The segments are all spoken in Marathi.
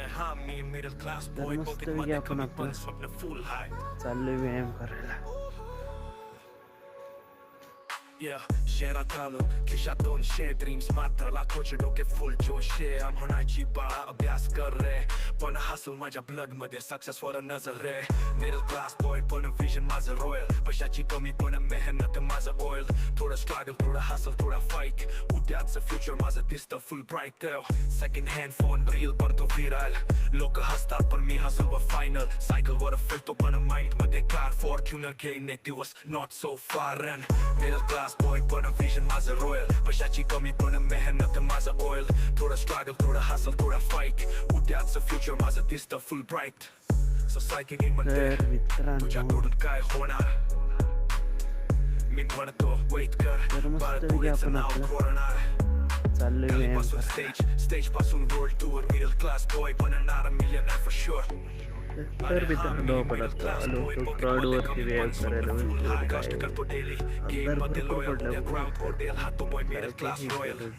अरे मी मिडल क्लास तर बॉय मस्त बहुतेक पैकी मध्ये आपण आपलं- चाललोय व्यायाम करायला। Yeah, शहरात आलो खिशात दोनशे ड्रीम्स मात्र लाखोचे डोके फुल जोशे आम होण्याची बाळा अभ्यास कर रे पण हसल माझ्या ब्लडमध्ये सक्सेस वर नजर रे middle class Maza Royal. Bășacii pe mi până mehenată Maza Oil. Thura struggle, thura hustle, thura fight. Udeață future Maza pista full bright tău Second hand phone, real për të viral. Loka hastar për mi hustle vë final. Cycle vërë filto për my mind. Më deklar Fortuner, kjo në it was not so foreign Middle class boy but në vision Maza Royal. Bășacii pe mi până mehenată Maza Oil. Thura struggle, thura hustle, thura fight. Udeață future Maza pista full bright. Society म्हणते तर मित्रांनो तुझ्याकडून काय होणार मी म्हणतो वेट कर पुढेचं नाव कोरणार चाललोयपासून stage स्टेजपासून road tour middle class boy बनणार मिलियनर फॉर शुअर तर मित्रांनो आपण आता आलो होतो ग्राउंड वरती व्यायाम करायला म्हणजे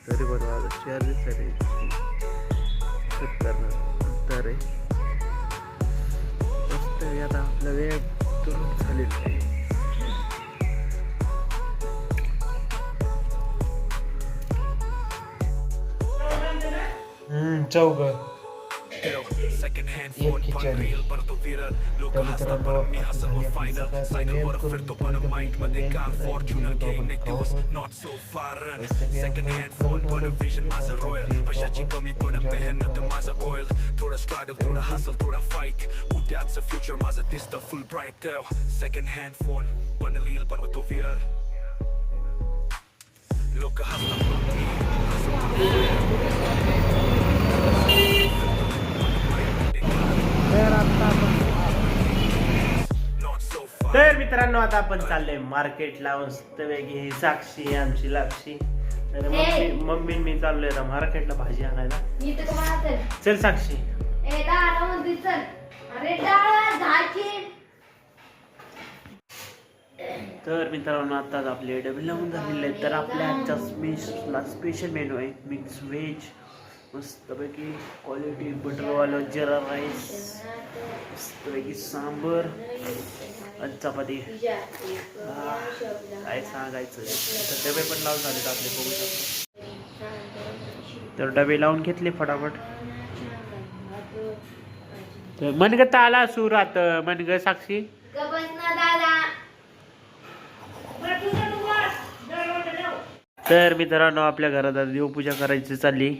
तरी पण माझं चार दिवसाने खतरनाक अंतर आहे तरी आता आपला वेळ करून झालेला आहे. चौघ सेकंड हँड एक फोन पण खिचडी. रील बनतो विरल लोक तर हसतात मित्रांनो, पण मी आता हसल झाली व आपली फायनल सकाळची सायकल व्यायाम वर करून फिरतो पण तुम्ही माइंड तुम्ही मध्ये व्यायाम मित्रांनो आता आपण चाललोय मार्केटला मस्तपैकी ही साक्षी आमची लाक्षी तर मम्मी मी चाललोय आता मार्केटला भाजी आणायला. मी तर तुम्हाला चल चल साक्षी. ए डाळ म्हणते चल. अरे डाळ झाडची तर मित्रांनो आताच आपले डबे लावून झालेले आहेत. तर आपल्या आजच्या स्पेशला स्पेशल मेनू आहे मिक्स व्हेज मस्तपैकी क्वालिटी बटरवालं जिरा राईस मस्तपैकी सांबर. आणि चपाती. काय सांगायचं? तर डबे पण लावून झाले आपले बघू शकतो. तर डबे लावून घेतले फटाफट. तर मनग आला सुरात मनग साक्षी. तर मित्रांनो आपल्या घरात आता देवपूजा करायची चालली.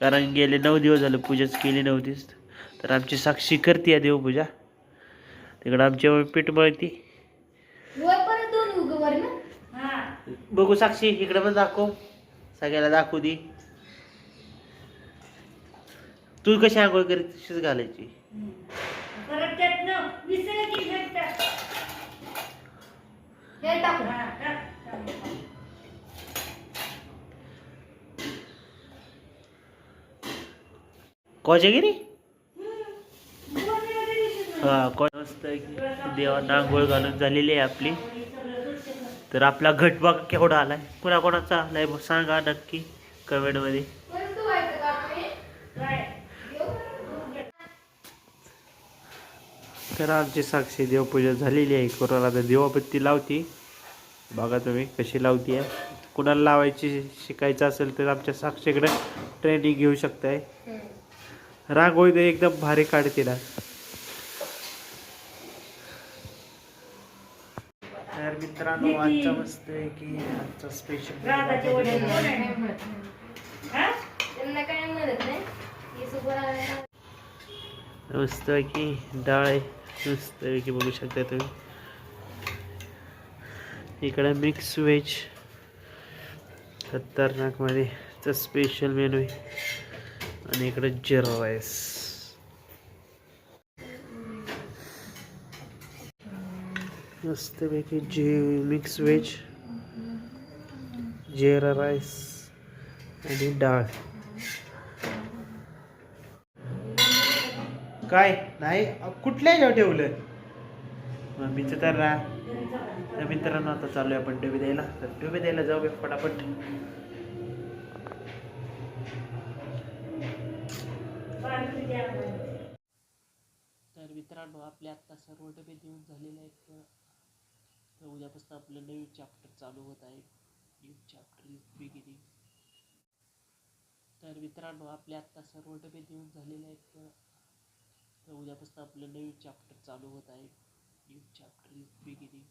कारण गेले नऊ दिवस झाले पूजाच केली नव्हतीच. तर आमची साक्षी करते देवपूजा. तिकडं आमची पीठ मळती. बघू साक्षी इकडे पण दाखव. सगळ्याला दाखवू दे. तू कशी आंघोळ करीत तशीच घालायची हे टाकू. कोजागिरी? हा को मस्त देवांना आंघोळ घालून झालेली आहे आपली. तर आपला घट बघ केवढा आलाय. कुणा कोणाचा आलाय बघ सांगा नक्की कमेंटमध्ये परत तर आमची साक्षी देवपूजा झालेली आहे. कोणाला तर देवाबत्ती लावती. बघा तुम्ही कशी लावती आहे कुणाला लावायची शिकायचं असेल तर आमच्या साक्षीकडे ट्रेनिंग घेऊ शकताय. रांगोळी एकदम भारी काढते ना. तर मित्रांनो आजचा मस्त आहे की आजचा स्पेशल त्यांना काय म्हणत नाही. सुपर आलं मस्त आहे की डाळ आहे. मस्त आहे की बघू शकता तुम्ही. इकडे मिक्स व्हेज खतरनाकमध्ये. स्पेशल मेनू आहे. आणि इकडे जिरा राईस मस्तपैकी जे मिक्स व्हेज जिरा राईस आणि डाळ. काय? नाही कुठल्या ह्याच्यावर ठेवलं? मम्मीचं तर रा तर मित्रांनो आता चालू आहे आपण डबे द्यायला. तर डबे द्यायला जाऊया फटाफट. तर मित्रांनो आपले आत्ता सर्व डबे देऊन झालेले आहेत. तर- उद्यापासून आपलं नवीन चॅप्टर चालू होत आहे. न्यू चॅप्टर इज बिगिनिंग तर मित्रांनो आपले आत्ता सर्व डबे देऊन झालेले आहेत. तर उद्यापासून आपलं नवीन चॅप्टर चालू होत आहे. New chapter is beginning